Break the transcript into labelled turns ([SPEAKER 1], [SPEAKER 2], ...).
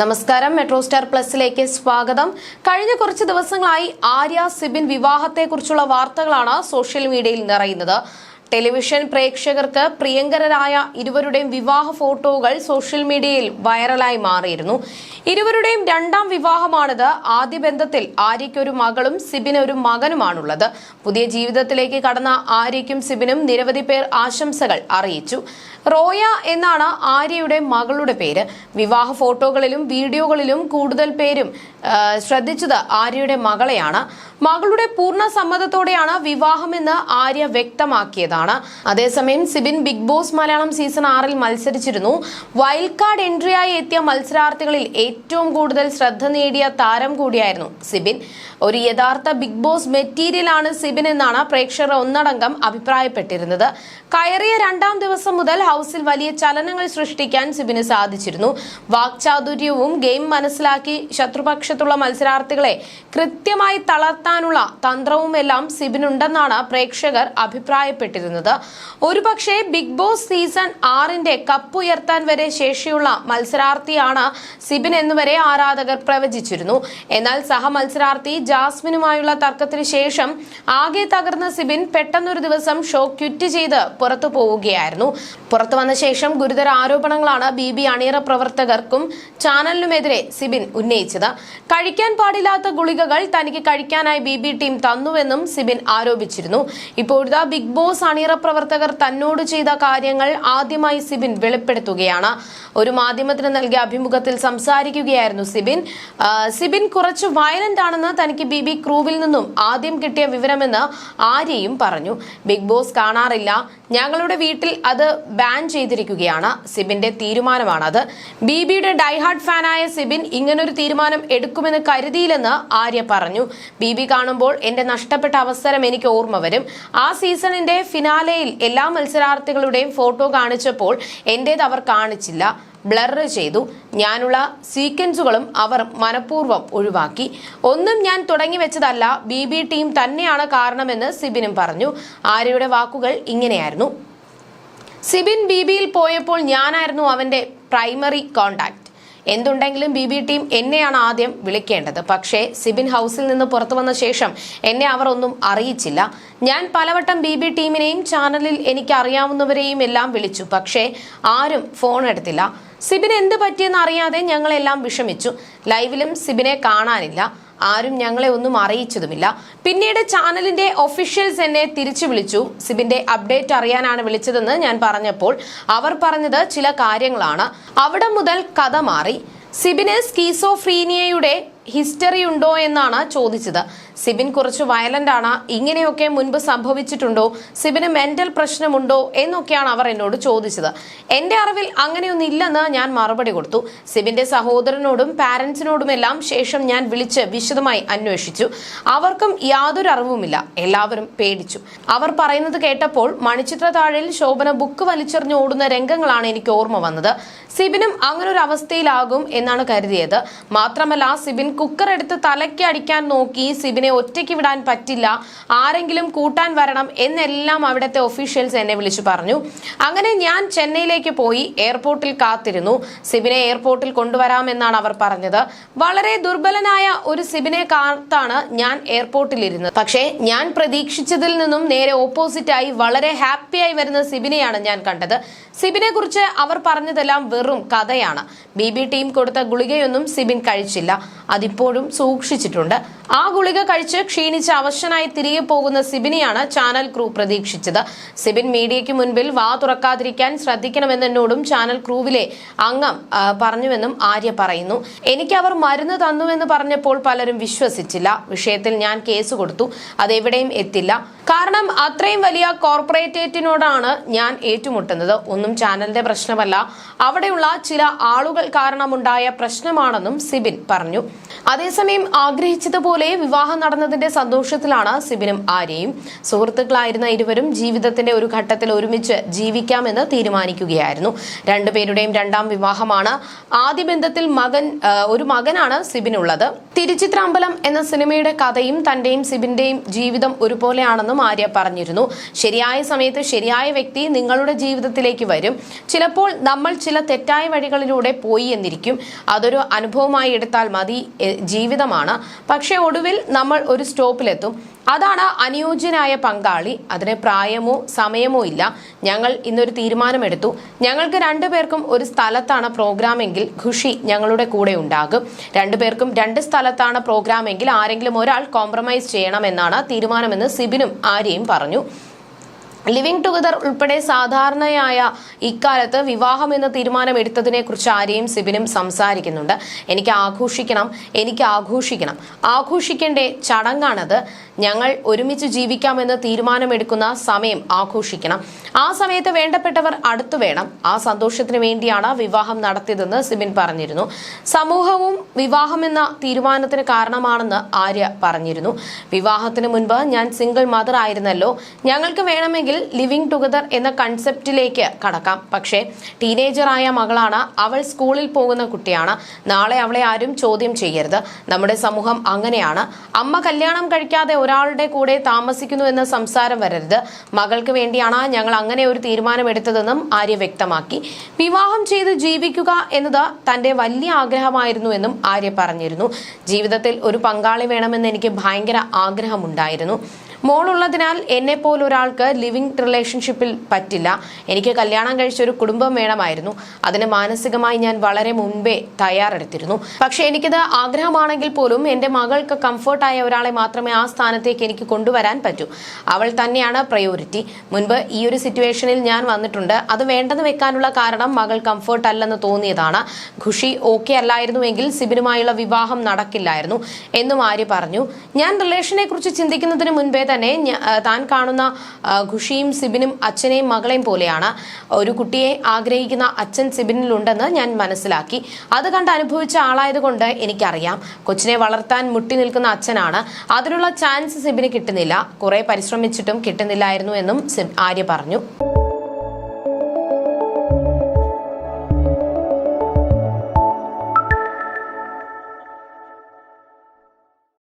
[SPEAKER 1] നമസ്കാരം. Metro star പ്ലസിലേക്ക് സ്വാഗതം. കഴിഞ്ഞ കുറച്ച് ദിവസങ്ങളായി ആര്യ സിബിൻ വിവാഹത്തെക്കുറിച്ചുള്ള വാർത്തകളാണ് സോഷ്യൽ മീഡിയയിൽ നിറയുന്നത്. ടെലിവിഷൻ പ്രേക്ഷകർക്ക് പ്രിയങ്കരരായ ഇരുവരുടെയും വിവാഹ ഫോട്ടോകൾ സോഷ്യൽ മീഡിയയിൽ വൈറലായി മാറിയിരുന്നു. ഇരുവരുടെയും രണ്ടാം വിവാഹമാണിത്. ആദ്യ ബന്ധത്തിൽ ആര്യയ്ക്കൊരു മകളും സിബിന് ഒരു മകനുമാണുള്ളത്. പുതിയ ജീവിതത്തിലേക്ക് കടന്ന ആര്യയ്ക്കും സിബിനും നിരവധി പേർ ആശംസകൾ അറിയിച്ചു. റോയ എന്നാണ് ആര്യയുടെ മകളുടെ പേര്. വിവാഹ ഫോട്ടോകളിലും വീഡിയോകളിലും കൂടുതൽ പേരും ശ്രദ്ധിച്ചത് ആര്യയുടെ മകളെയാണ്. മകളുടെ പൂർണ സമ്മതത്തോടെയാണ് വിവാഹമെന്ന് ആര്യ വ്യക്തമാക്കിയതാണ് അതേസമയം Sibin Bigg Boss Malayalam season ആറിൽ മത്സരിച്ചിരുന്നു. വൈൽഡ് കാർഡ് എൻട്രിയായി എത്തിയ മത്സരാർത്ഥികളിൽ ഏറ്റവും കൂടുതൽ ശ്രദ്ധ നേടിയ താരം കൂടിയായിരുന്നു സിബിൻ. ഒരു യഥാർത്ഥ ബിഗ് ബോസ് മെറ്റീരിയൽ ആണ് സിബിൻ എന്നാണ് പ്രേക്ഷകർ ഒന്നടങ്കം അഭിപ്രായപ്പെട്ടിരുന്നത്. കയറിയ രണ്ടാം ദിവസം മുതൽ ഹൗസിൽ വലിയ ചലനങ്ങൾ സൃഷ്ടിക്കാൻ സിബിന് സാധിച്ചിരുന്നു. വാക്ചാതുര്യവും ഗെയിം മനസ്സിലാക്കി ശത്രുപക്ഷത്തുള്ള മത്സരാർത്ഥികളെ കൃത്യമായി തളർത്താനുള്ള തന്ത്രവുമെല്ലാം സിബിനുണ്ടെന്നാണ് പ്രേക്ഷകർ അഭിപ്രായപ്പെട്ടിരുന്നത്. ഒരുപക്ഷെ ബിഗ് ബോസ് സീസൺ ആറിന്റെ കപ്പ് ഉയർത്താൻ വരെ ശേഷിയുള്ള മത്സരാർത്ഥിയാണ് സിബിൻ എന്നുവരെ ആരാധകർ പ്രവചിച്ചിരുന്നു. എന്നാൽ സഹമത്സരാർത്ഥി ജാസ്മിനുമായുള്ള തർക്കത്തിന് ശേഷം ആകെ തകർന്ന സിബിൻ പെട്ടെന്നൊരു ദിവസം ഷോ ക്വിറ്റ് ചെയ്ത് പുറത്തു പോവുകയായിരുന്നു. പുറത്തു വന്ന ശേഷം ഗുരുതര ആരോപണങ്ങളാണ് ബി ബി അണിയറ പ്രവർത്തകർക്കും ചാനലിനുമെതിരെ സിബിൻ ഉന്നയിച്ചത്. കഴിക്കാൻ പാടില്ലാത്ത ഗുളികകൾ തനിക്ക് കഴിക്കാനായി ബി ബി ടീം തന്നുവെന്നും സിബിൻ ആരോപിച്ചിരുന്നു. ഇപ്പോഴത്തെ ബിഗ് ബോസ് അണിയറ പ്രവർത്തകർ തന്നോട് ചെയ്ത കാര്യങ്ങൾ ആദ്യമായി സിബിൻ വെളിപ്പെടുത്തുകയാണ്. ഒരു മാധ്യമത്തിന് നൽകിയ അഭിമുഖത്തിൽ സംസാരിക്കുകയായിരുന്നു സിബിൻ. സിബിൻ കുറച്ച് വയലന്റ് ആണെന്ന് തനിക്ക് ബി ബി ക്രൂവിൽ നിന്നും ആദ്യം കിട്ടിയ വിവരമെന്ന് ആര്യയും പറഞ്ഞു. ബിഗ് ബോസ് കാണാറില്ല. ഞങ്ങളുടെ വീട്ടിൽ അത് ബാൻ ചെയ്തിരിക്കുകയാണ്. സിബിന്റെ തീരുമാനമാണത്. ബി ബിയുടെ ഡൈഹാർഡ് ഫാനായ സിബിൻ ഇങ്ങനൊരു തീരുമാനം എടുക്കുമെന്ന് കരുതിയില്ലെന്ന് ആര്യ പറഞ്ഞു. ബി ബി കാണുമ്പോൾ എന്റെ നഷ്ടപ്പെട്ട അവസരം എനിക്ക് ഓർമ്മ വരും. ആ സീസണിന്റെ ഫിനാലെയിൽ എല്ലാ മത്സരാർത്ഥികളുടെയും ഫോട്ടോ കാണിച്ചപ്പോൾ എന്റേത് അവർ കാണിച്ചില്ല. ബ്ലർ ചെയ്തു. ഞാനുള്ള സീക്വൻസുകളും അവർ മനഃപൂർവം ഒഴിവാക്കി. ഒന്നും ഞാൻ തുടങ്ങി വെച്ചതല്ല ബി ബി ടീം തന്നെയാണ് കാരണമെന്ന് സിബിനും പറഞ്ഞു. ആര്യയുടെ വാക്കുകൾ ഇങ്ങനെയായിരുന്നു. സിബിൻ ബി ബിയിൽ പോയപ്പോൾ ഞാനായിരുന്നു അവന്റെ പ്രൈമറി കോണ്ടാക്ട് എന്തുണ്ടെങ്കിലും ബി ബി ടീം എന്നെയാണ് ആദ്യം വിളിക്കേണ്ടത്. പക്ഷേ സിബിൻ ഹൗസിൽ നിന്ന് പുറത്തു വന്ന ശേഷം എന്നെ അവർ ഒന്നും അറിയിച്ചില്ല. ഞാൻ പലവട്ടം ബി ബി ടീമിനെയും ചാനലിൽ എനിക്ക് അറിയാവുന്നവരെയും എല്ലാം വിളിച്ചു. പക്ഷേ ആരും ഫോൺ എടുത്തില്ല. സിബിൻ എന്ത് പറ്റിയെന്ന് അറിയാതെ ഞങ്ങളെല്ലാം വിഷമിച്ചു. ലൈവിലും സിബിനെ കാണാനില്ല. ആരും ഞങ്ങളെ ഒന്നും അറിയിച്ചതുമില്ല. പിന്നീട് ചാനലിന്റെ ഒഫീഷ്യൽസ് എന്നെ തിരിച്ചു വിളിച്ചു. സിബിന്റെ അപ്ഡേറ്റ് അറിയാനാണ് വിളിച്ചതെന്ന് ഞാൻ പറഞ്ഞപ്പോൾ അവർ പറഞ്ഞത് ചില കാര്യങ്ങളാണ്. അവിടെ മുതൽ കഥ മാറി. സിബിന് സ്കീസോഫ്രീനിയയുടെ ഹിസ്റ്ററി ഉണ്ടോ എന്നാണ് ചോദിച്ചത്. സിബിൻ കുറച്ച് വയലന്റ് ആണ്. ഇങ്ങനെയൊക്കെ മുൻപ് സംഭവിച്ചിട്ടുണ്ടോ? സിബിന് മെന്റൽ പ്രശ്നമുണ്ടോ എന്നൊക്കെയാണ് അവർ എന്നോട് ചോദിച്ചത്. എന്റെ അറിവിൽ അങ്ങനെയൊന്നും ഇല്ലെന്ന് ഞാൻ മറുപടി കൊടുത്തു. സിബിന്റെ സഹോദരനോടും പാരന്റ്സിനോടുമെല്ലാം ശേഷം ഞാൻ വിളിച്ച് വിശദമായി അന്വേഷിച്ചു. അവർക്കും യാതൊരു അറിവുമില്ല. എല്ലാവരും പേടിച്ചു. അവർ പറയുന്നത് കേട്ടപ്പോൾ മണിച്ചിത്ര താഴിൽ ശോഭന ബുക്ക് വലിച്ചെറിഞ്ഞ് ഓടുന്ന രംഗങ്ങളാണ് എനിക്ക് ഓർമ്മ വന്നത്. സിബിനും അങ്ങനെ ഒരു അവസ്ഥയിലാകും എന്നാണ് കരുതിയത്. മാത്രമല്ല സിബിൻ കുക്കർ എടുത്ത് തലയ്ക്ക് അടിക്കാൻ നോക്കി സിബിനെ ഒറ്റയ്ക്ക് വിടാൻ പറ്റില്ല. ആരെങ്കിലും കൂട്ടാൻ വരണം എന്നെല്ലാം അവിടുത്തെ ഒഫീഷ്യൽസ് എന്നെ വിളിച്ചു പറഞ്ഞു. അങ്ങനെ ഞാൻ ചെന്നൈയിലേക്ക് പോയി എയർപോർട്ടിൽ കാത്തിരുന്നു. സിബിനെ എയർപോർട്ടിൽ കൊണ്ടുവരാമെന്നാണ് അവർ പറഞ്ഞത്. വളരെ ദുർബലനായ ഒരു സിബിനെ കാത്താണ് ഞാൻ എയർപോർട്ടിൽ ഇരുന്നത്. പക്ഷേ ഞാൻ പ്രതീക്ഷിച്ചതിൽ നിന്നും നേരെ ഓപ്പോസിറ്റായി വളരെ ഹാപ്പിയായി വരുന്ന സിബിനെയാണ് ഞാൻ കണ്ടത്. സിബിനെ കുറിച്ച് അവർ പറഞ്ഞതെല്ലാം വെറും കഥയാണ്. ബി ബി ടീം കൊടുത്ത ഗുളികയൊന്നും സിബിൻ കഴിച്ചില്ല. അതിപ്പോഴും സൂക്ഷിച്ചിട്ടുണ്ട്. ആ ഗുളിക കഴിച്ച് ക്ഷീണിച്ച് അവശനായി തിരികെ പോകുന്ന സിബിനെയാണ് ചാനൽ ക്രൂ പ്രതീക്ഷിച്ചത്. സിബിൻ മീഡിയയ്ക്ക് മുൻപിൽ വാ തുറക്കാതിരിക്കാൻ ശ്രദ്ധിക്കണമെന്നോടും ചാനൽ ക്രൂവിലെ അംഗം പറഞ്ഞുവെന്നും ആര്യ പറയുന്നു. എനിക്ക് അവർ മരുന്ന് തന്നുവെന്ന് പറഞ്ഞപ്പോൾ പലരും വിശ്വസിച്ചില്ല. വിഷയത്തിൽ ഞാൻ കേസ് കൊടുത്തു. അതെവിടെയും എത്തില്ല. കാരണം അത്രയും വലിയ കോർപ്പറേറ്റേറ്റിനോടാണ് ഞാൻ ഏറ്റുമുട്ടുന്നത്. ഒന്നും ചാനലിന്റെ പ്രശ്നമല്ല. അവിടെയുള്ള ചില ആളുകൾ കാരണമുണ്ടായ പ്രശ്നമാണെന്നും സിബിൻ പറഞ്ഞു. അതേസമയം ആഗ്രഹിച്ചതുപോലെ വിവാഹം നടന്നതിന്റെ സന്തോഷത്തിലാണ് സിബിനും ആര്യയും. സുഹൃത്തുക്കളായിരുന്ന ഇരുവരും ജീവിതത്തിന്റെ ഒരു ഘട്ടത്തിൽ ഒരുമിച്ച് ജീവിക്കാമെന്ന് തീരുമാനിക്കുകയായിരുന്നു. രണ്ടുപേരുടെയും രണ്ടാം വിവാഹമാണ്. ആദ്യ ബന്ധത്തിൽ മകൻ ഒരു മകനാണ് സിബിനുള്ളത്. തിരുച്ചിത്രാമ്പലം എന്ന സിനിമയുടെ കഥയും തന്റെയും സിബിന്റെയും ജീവിതം ഒരുപോലെയാണെന്നും ആര്യ പറഞ്ഞിരുന്നു. ശരിയായ സമയത്ത് ശരിയായ വ്യക്തി നിങ്ങളുടെ ജീവിതത്തിലേക്ക് വരും. ചിലപ്പോൾ നമ്മൾ ചില തെറ്റായ വഴികളിലൂടെ പോയി എന്നിരിക്കും. അതൊരു അനുഭവമായി എടുത്താൽ മതി ജീവിതമാണ്. പക്ഷേ ഒടുവിൽ നമ്മൾ ഒരു സ്റ്റോപ്പിലെത്തും. അതാണ് അനുയോജ്യനായ പങ്കാളി. അതിന് പ്രായമോ സമയമോ ഇല്ല. ഞങ്ങൾ ഇന്നൊരു തീരുമാനമെടുത്തു. ഞങ്ങൾക്ക് രണ്ടുപേർക്കും ഒരു സ്ഥലത്താണ് പ്രോഗ്രാമെങ്കിൽ ഖുഷി ഞങ്ങളുടെ കൂടെ ഉണ്ടാകും. രണ്ടുപേർക്കും രണ്ട് സ്ഥലത്താണ് പ്രോഗ്രാമെങ്കിൽ ആരെങ്കിലും ഒരാൾ കോംപ്രമൈസ് ചെയ്യണമെന്നാണ് തീരുമാനമെന്ന് സിബിനും ആര്യയും പറഞ്ഞു. ലിവിംഗ് ടുഗദർ ഉൾപ്പെടെ സാധാരണയായ ഇക്കാലത്ത് വിവാഹം എന്ന തീരുമാനം എടുത്തതിനെ കുറിച്ച് ആരെയും സിബിനും സംസാരിക്കുന്നുണ്ട്. എനിക്ക് ആഘോഷിക്കണം എനിക്ക് ആഘോഷിക്കണം. ആഘോഷിക്കേണ്ട ചടങ്ങാണത്. ഞങ്ങൾ ഒരുമിച്ച് ജീവിക്കാമെന്ന് തീരുമാനമെടുക്കുന്ന സമയം ആഘോഷിക്കണം. ആ സമയത്ത് വേണ്ടപ്പെട്ടവർ അടുത്തു വേണം. ആ സന്തോഷത്തിന് വേണ്ടിയാണ് വിവാഹം നടത്തിയതെന്ന് സിബിൻ പറഞ്ഞിരുന്നു. സമൂഹവും വിവാഹം എന്ന തീരുമാനത്തിന് കാരണമാണെന്ന് ആര്യ പറഞ്ഞിരുന്നു. വിവാഹത്തിന് മുൻപ് ഞാൻ സിംഗിൾ മദർ ആയിരുന്നല്ലോ. ഞങ്ങൾക്ക് വേണമെങ്കിൽ ലിവിംഗ് ടുഗദർ എന്ന കൺസെപ്റ്റിലേക്ക് കടക്കാം. പക്ഷേ ടീനേജറായ മകളാണ് അവൾ സ്കൂളിൽ പോകുന്ന കുട്ടിയാണ്. നാളെ അവളെ ആരും ചോദ്യം ചെയ്യരുത്. നമ്മുടെ സമൂഹം അങ്ങനെയാണ്. അമ്മ കല്യാണം കഴിക്കാതെ ഒരാളുടെ കൂടെ താമസിക്കുന്നു എന്ന സംസാരം വരരുത്. മകൾക്ക് വേണ്ടിയാണ് ഞങ്ങൾ അങ്ങനെ ഒരു തീരുമാനമെടുത്തതെന്നും ആര്യ വ്യക്തമാക്കി. വിവാഹം ചെയ്ത് ജീവിക്കുക എന്നത് തന്റെ വലിയ ആഗ്രഹമായിരുന്നു എന്നും ആര്യ പറഞ്ഞിരുന്നു. ജീവിതത്തിൽ ഒരു പങ്കാളി വേണമെന്ന് എനിക്ക് ഭയങ്കര ആഗ്രഹമുണ്ടായിരുന്നു. മോളുള്ളതിനാൽ എന്നെ പോലൊരാൾക്ക് ലിവിംഗ് റിലേഷൻഷിപ്പിൽ പറ്റില്ല. എനിക്ക് കല്യാണം കഴിച്ച ഒരു കുടുംബം വേണമായിരുന്നു. അതിന് മാനസികമായി ഞാൻ വളരെ മുൻപേ തയ്യാറെടുത്തിരുന്നു. പക്ഷെ എനിക്കത് ആഗ്രഹമാണെങ്കിൽ പോലും എന്റെ മകൾക്ക് കംഫർട്ടായ ഒരാളെ മാത്രമേ ആ സ്ഥാനത്തേക്ക് എനിക്ക് കൊണ്ടുവരാൻ പറ്റൂ. അവൾ തന്നെയാണ് പ്രയോറിറ്റി. മുൻപ് ഈ ഒരു സിറ്റുവേഷനിൽ ഞാൻ വന്നിട്ടുണ്ട്. അത് വേണ്ടെന്ന് വെക്കാനുള്ള കാരണം മകൾ കംഫർട്ട് അല്ലെന്ന് തോന്നിയതാണ്. ഖുഷി ഓക്കെ അല്ലായിരുന്നുവെങ്കിൽ സിബിനുമായുള്ള വിവാഹം നടക്കില്ലായിരുന്നു. എന്നും ആര്യ പറഞ്ഞു. ഞാൻ റിലേഷനെ കുറിച്ച് ചിന്തിക്കുന്നതിന് മുൻപേ തന്നെ താൻ കാണുന്ന ഖുഷിയും സിബിനും അച്ഛനെയും മകളെയും പോലെയാണ്. ഒരു കുട്ടിയെ ആഗ്രഹിക്കുന്ന അച്ഛൻ സിബിനിലുണ്ടെന്ന് ഞാൻ മനസ്സിലാക്കി. അത് കണ്ട് അനുഭവിച്ച ആളായതുകൊണ്ട് എനിക്കറിയാം. കൊച്ചിനെ വളർത്താൻ മുട്ടി നിൽക്കുന്ന അച്ഛനാണ്. അതിനുള്ള ചാൻസ് സിബിന് കിട്ടുന്നില്ല. കുറെ പരിശ്രമിച്ചിട്ടും കിട്ടുന്നില്ലായിരുന്നു എന്നും ആര്യ പറഞ്ഞു.